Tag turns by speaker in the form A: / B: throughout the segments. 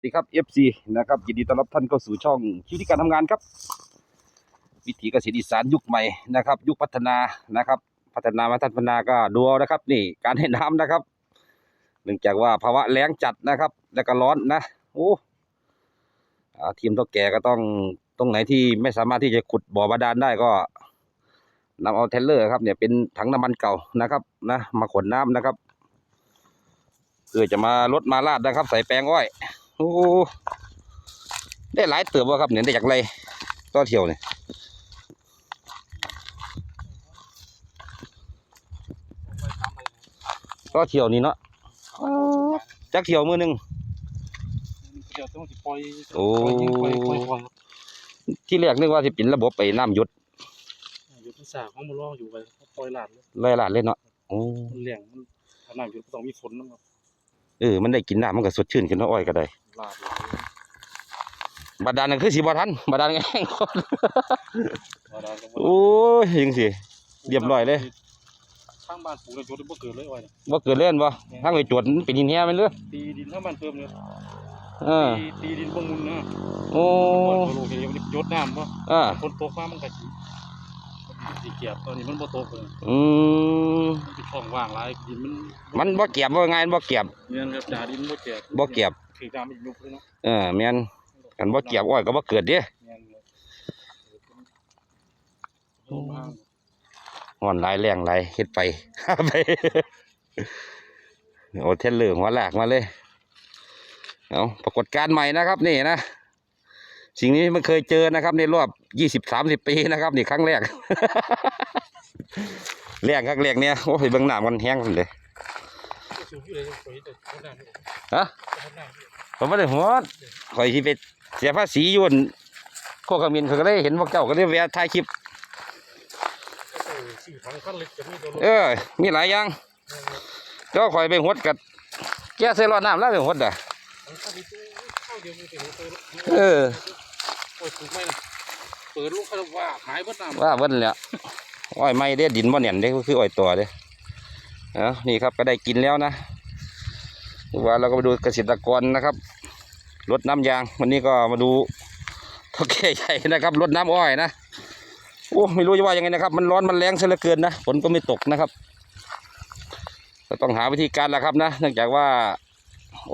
A: สวัสดีครับ FC นะครับยินดีต้อนรับท่านเข้าสู่ช่องชีวิตการทำงานครับ วิถีเกษตรอีสานยุคใหม่นะครับ ยุคพัฒนานะครับ พัฒนามาพัฒนาก็ดูเอานะครับ นี่การให้น้ำนะครับ เนื่องจากว่าภาวะแล้งจัดนะครับ แล้วก็ร้อนนะโอ้อ่าทีมเท่าแก่ก็ต้องตรงไหนที่ไม่สามารถที่จะขุดบ่อบาดาลได้ก็นำเอาเทเลอร์ครับเนี่ยเป็นถังน้ำมันเก่านะครับนะมาขนน้ำนะครับเพื่อจะมาลดมาลาดนะครับ ใส่แปลงอ้อย โอ้ได้หลายเติบวะครับเนี่ยได้จากไรต่อเที่ยวเนี่ยต่อเที่ยวนี่เนาะจักเที่ยวมือหนึง
B: เดี๋ยวต้องสิปล่อย
A: โอ้
B: ปล่อยยิงปล่อยปล่อยปล่อย
A: ที่แรกนึกว่าสิเป็นระบบไปน้ำหยด
B: อยู่ที่สาของมันรออยู่ไปปล่อยหลาดเลย
A: ไล่ลาดเลยเนาะโอ้
B: มันเลี้ยงมันขนาดอยู่ต้องมีฝนนะครับ
A: เออ มันได้กินน้ำมันก็สดชื่นขึ้นเนาะอ้อยก็ได้
B: ห ลาด
A: บาดาลนั่นคือสีบาทันบาดาลแห้งโคตร
B: มาได้
A: โอ้ยยังสิ เรียบร้อยเลย
B: ข้างบ้านปลูกแล้วจดบ่เกิดเลยอ้อยเนี่ย
A: ว่าเกิดเล่นบ่ทางไปจวดมันเป็นหินแห้มันเลย
B: ตีดินข้างบ้านเติมเลย
A: เออ
B: ตีตีดินบ่มุนนะ
A: โอ้
B: โอ้โหเดี๋ยวมันจดน้ำบ่
A: อ่า
B: ฝนตกมามันก็สิสิเกียบตอนนี้มันบ่ตกเลย
A: อืม
B: มันเป็นช่องว่างหลายดินมัน
A: มันบ่เก็บว่าไงมันบ่เก็บ
B: เงินครับจ่าดินบ่เกียบ
A: บ่เก็บ
B: ถือน้ำมันยุบเลยเนาะ
A: เออแม่นกันบ่เก็บอ้อยก็บ่เกิดเด้
B: เงินเลย
A: ฮ้อนหลายแรงหลายเฮ็ดไปไปโอ้เทนเลอร์หัวลากมาเลยเอาปรากฏการณ์ใหม่นะครับนี่นะสิ่งนี้ไม่เคยเจอนะครับ ในรอบยี่สิบสามสิบปีนะครับนี่ครั้งแรกแรงครั้งแรกเนี่ยโอ้ยเบิ่งน้ำมันแห้งเลย
B: สูงอยู่เลยปล่อยแต่เขาน้ำนี่
A: ฮะ
B: เขาน้ำนี่
A: ผมไม่ได้หัวข่อยที่ไปเสียภาษีอยุ่นโคกขมิ้นเขาก็ได้เห็นพวกเจ้าก็ได้แวะถ่ายคลิป
B: เออสี่ถังคันเล็กจะมีตัวรถ
A: เออ มีหลายอย่างเจ้าข่อยไปหดกับแก้ใส่รอดน้ำแล้วไปหดอะ
B: ถังคันนี้เข้าเดียวมีแต่หัวตัว
A: เออ
B: โอ้ยถูกไหมนะเปิดลูกเขาว่าหายเบิดน้ำ
A: ว่าเบิ้นแหล้วอ้อยไม่ได้ดินบ่เหนียนเด้ก็คืออ้อยตัวเด้ เอานี่ครับก็ได้กินแล้วนะว่าเราก็มาดูเกษตรกรนะครับรดน้ำยาง วันนี้ก็มาดูเท่าแก่ใหญ่นะครับรดน้ำอ้อยนะโอ้ไม่รู้จะว่ายังไงนะครับ มันร้อนมันแรงซะเหลือเกินนะฝนก็ไม่ตกนะครับก็ต้องหาวิธีการแล้วครับนะ เนื่องจากว่า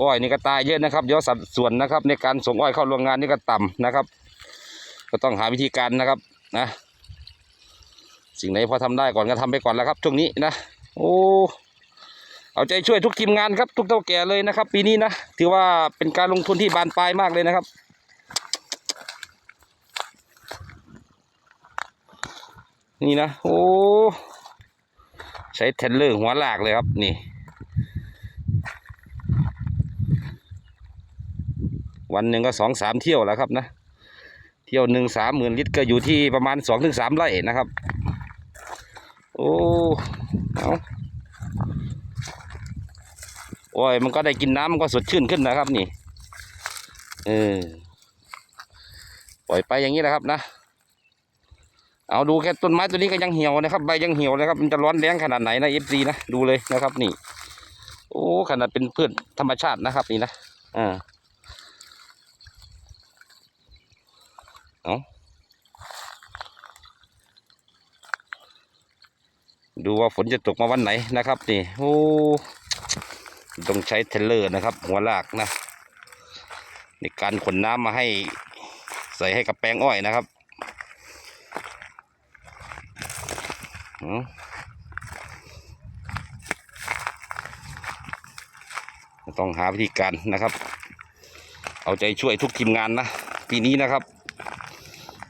A: อ้อยนี่ก็ตายเยอะนะครับเดี๋ยวสัดส่วนนะครับ ในการส่งอ้อยเข้าโรงงานนี่ก็ต่ำนะครับ ก็ต้องหาวิธีการนะครับนะ สิ่งไหนพอทำได้ก่อนก็ทำไปก่อนแล้วครับช่วงนี้นะ โอ้เอาใจช่วยทุกทีมงานครับทุกเท่าแก่เลยนะครับ ปีนี้นะถือว่าเป็นการลงทุนที่บานปลายมากเลยนะครับ นี่นะโอ้ใช้เทนเลอร์หัวหลากเลยครับนี่ วันหนึ่งก็สองสามเที่ยวแล้วครับนะ เที่ยวหนึ่งสามหมื่นลิตรก็อยู่ที่ประมาณสองถึงสามไร่นะครับ โอ้ เอาโอ้ยมันก็ได้กินน้ำมันก็สดชื่นขึ้นนะครับนี่เออปล่อยไปอย่างนี้แหละครับนะเอาดูแค่ต้นไม้ตัวนี้ก็ยังเหี่ยวนะครับใบยังเหี่ยวนะครับมันจะร้อนแรงขนาดไหนนะเอฟซีนะดูเลยนะครับนี่ โอ้ขนาดเป็นพืชธรรมชาตินะครับนี่นะอ่า ดูว่าฝนจะตกมาวันไหนนะครับนี่โอ้ต้องใช้เทเลอร์นะครับ หัวลากนะในการขนน้ำมาให้ใส่ให้กับแปลงอ้อยนะครับต้องหาวิธีการนะครับ เอาใจช่วยทุกทีมงานนะปีนี้นะครับ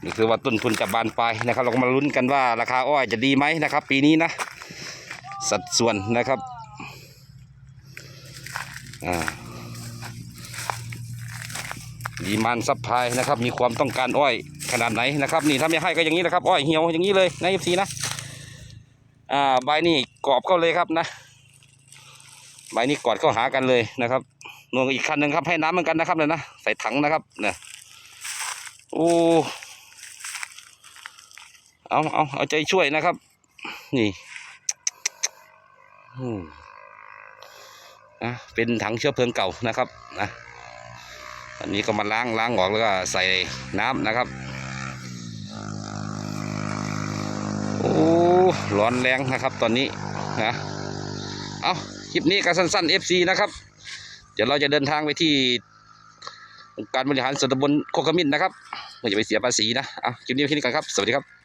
A: นี่คือว่าต้นทุนจะบานปลายนะครับ เราก็มาลุ้นกันว่าราคาอ้อยจะดีไหมนะครับ ปีนี้นะ สัดส่วนนะครับดีมันซับพายนะครับ มีความต้องการอ้อยขนาดไหนนะครับ นี่ถ้าไม่ให้ก็อย่างนี้นะครับ อ้อยเหี่ยวอย่างนี้เลยนะเอฟซีนะอ่าใบนี่กรอบเข้าเลยครับนะใบนี่กอดเข้าหากันเลยนะครับนวงอีกคันหนึ่งครับให้น้ำเหมือนกันนะครับเลยนะใส่ถังนะครับเนี่ยโอ้ เอาเอาเอาใจช่วยนะครับ นี่นะเป็นถังเชื้อเพลิงเก่านะครับนะอันนี้ก็มาล้างล้างออกแล้วก็ใส่น้ำนะครับ โอ้ร้อนแรงนะครับตอนนี้นะเอาคลิปนี้ก็สั้นๆ FC นะครับ เดี๋ยวเราจะเดินทางไปที่องค์การบริหารส่วนตำบลโคกมิ้นนะครับไม่จะไปเสียภาษีนะเอาคลิปนี้แค่นี้ก่อนครับ สวัสดีครับ